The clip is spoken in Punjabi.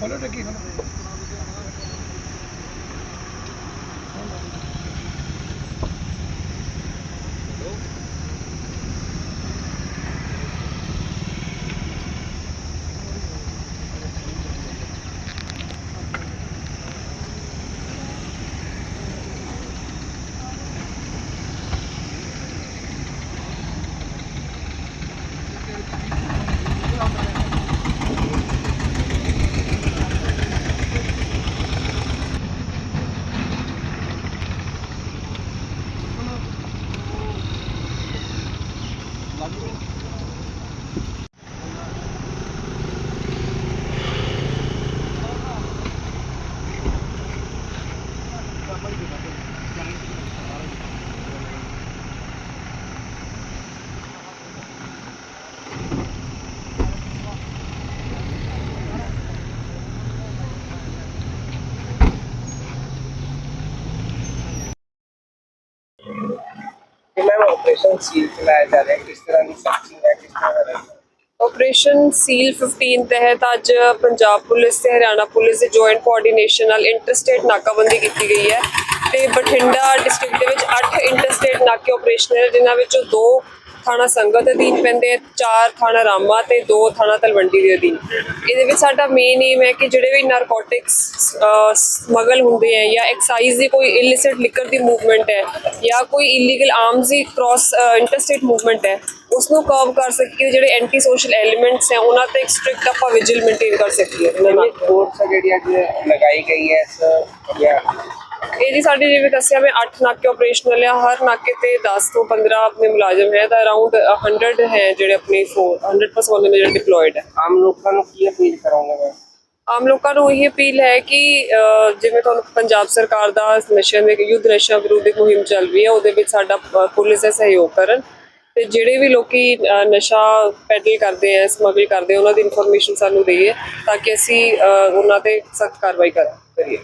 ਖੋਲੋ ਟੱਕੀ ਖੋਲੋ। ਕਿ ਆਪਰੇਸ਼ਨ ਸੀਲ ਚਲਾਇਆ ਜਾ ਰਿਹਾ ਹੈ, ਕਿਸ ਤਰ੍ਹਾਂ ਦੀ ਸਖਤੀ ਹੈ, ਕਿਸ ਤਰ੍ਹਾਂ ਦਾ ਆਪਰੇਸ਼ਨ ਸੀਲ 15 ਤਹਿਤ ਅੱਜ ਪੰਜਾਬ ਪੁਲਿਸ ਤੇ ਹਰਿਆਣਾ ਪੁਲਿਸ ਦੇ ਜੁਆਇੰਟ ਕੋਆਰਡੀਨੇਸ਼ਨ ਨਾਲ ਇੰਟਰਸਟੇਟ ਨਾਕਾਬੰਦੀ ਕੀਤੀ ਗਈ ਹੈ ਤੇ ਬਠਿੰਡਾ ਡਿਸਟ੍ਰਿਕਟ ਦੇ ਵਿੱਚ 8 ਇੰਟਰਸਟੇਟ ਨਾਕੇ ਆਪਰੇਸ਼ਨਲ ਜਿਨ੍ਹਾਂ ਵਿੱਚੋਂ ਦੋ ਥਾਣਾ ਸੰਗਤ ਅਧੀਨ ਪੈਂਦੇ ਆ, ਚਾਰ ਥਾਣਾ ਰਾਮਾ ਤੇ ਦੋ ਥਾਣਾ ਤਲਵੰਡੀ ਦੇ ਅਧੀਨ। ਇਹਦੇ ਵਿੱਚ ਸਾਡਾ ਮੇਨ ਏਮ ਹੈ ਕਿ ਜਿਹੜੇ ਵੀ ਨਾਰਕੋਟਿਕਸ ਸਮਗਲ ਹੁੰਦੇ ਆ ਜਾਂ ਐਕਸਾਈਜ਼ ਦੀ ਕੋਈ ਇਲਿਸਿਟ ਲਿਕਰ ਦੀ ਮੂਵਮੈਂਟ ਹੈ ਜਾਂ ਕੋਈ ਇਲੀਗਲ ਆਰਮਸ ਦੀ ਕ੍ਰਾਸ ਇੰਟਰਸਟੇਟ ਮੂਵਮੈਂਟ ਹੈ ਉਸ ਨੂੰ ਕਰਵ ਕਰ ਸਕੀਏ। ਜਿਹੜੇ ਐਂਟੀ ਸੋਸ਼ਲ ਐਲੀਮੈਂਟਸ ਹੈ, ਉਹਨਾਂ ਤੇ ਸਟ੍ਰਿਕਟ ਆਪਾਂ ਵਿਜੀਲ ਮੇਨਟੇਨ ਕਰ ਸਕੀਏ। ਉਹਨਾਂ ਨਾਲ ਫੋਰਸ ਜਿਹੜੀ ਲਗਾਈ ਗਈ ਹੈ, ਇਸ ਜਾਂ ਇਹਦੀ ਸਾਡੀ ਜਿਵੇਂ ਦੱਸਿਆ ਮੈਂ 8 ਨਾਕੇ ਆਪਰੇਸ਼ਨਲ ਆ ਹਰ ਨਾਕੇ ਤੇ 10 ਤੋਂ 15 ਆਪਣੇ ਮੁਲਾਜ਼ਮ ਹੈ ਤਾਂ ਅਰਾਊਂਡ 100 ਹੈ ਜਿਹੜੇ ਆਪਣੀ 100% ਉਹਨਾਂ ਦੇ ਜਿਹੜੇ ਡਿਪਲੋਇਡ ਹੈ ਆਮ ਲੋਕਾਂ ਨੂੰ ਕੀ ਅਪੀਲ ਕਰੋਗੇ ਮੈਂ ਆਮ ਲੋਕਾਂ ਨੂੰ ਇਹ ਅਪੀਲ ਹੈ ਕਿ ਜਿਵੇਂ ਤੁਹਾਨੂੰ ਪੰਜਾਬ ਸਰਕਾਰ ਦਾ ਨਸ਼ਿਆਂ ਦੇ ਯੁੱਧ ਨਸ਼ਾ ਵਿਰੋਧੀ ਮੁਹਿੰਮ ਚੱਲ ਰਹੀ ਹੈ ਉਹਦੇ ਵਿੱਚ ਸਾਡਾ ਪੁਲਿਸ ਦਾ ਸਹਿਯੋਗ ਕਰਨ। ਤੇ ਜਿਹੜੇ ਵੀ ਲੋਕੀ ਨਸ਼ਾ ਪੈਡਲ ਕਰਦੇ ਆ ਸਮਗਲ ਕਰਦੇ ਉਹਨਾਂ ਦੀ ਇਨਫੋਰਮੇਸ਼ਨ ਸਾਨੂੰ ਦੇਈਏ ਤਾਂ ਕਿ ਅਸੀਂ ਉਹਨਾਂ ਤੇ ਸਖਤ ਕਾਰਵਾਈ ਕਰ ਕਰੀਏ।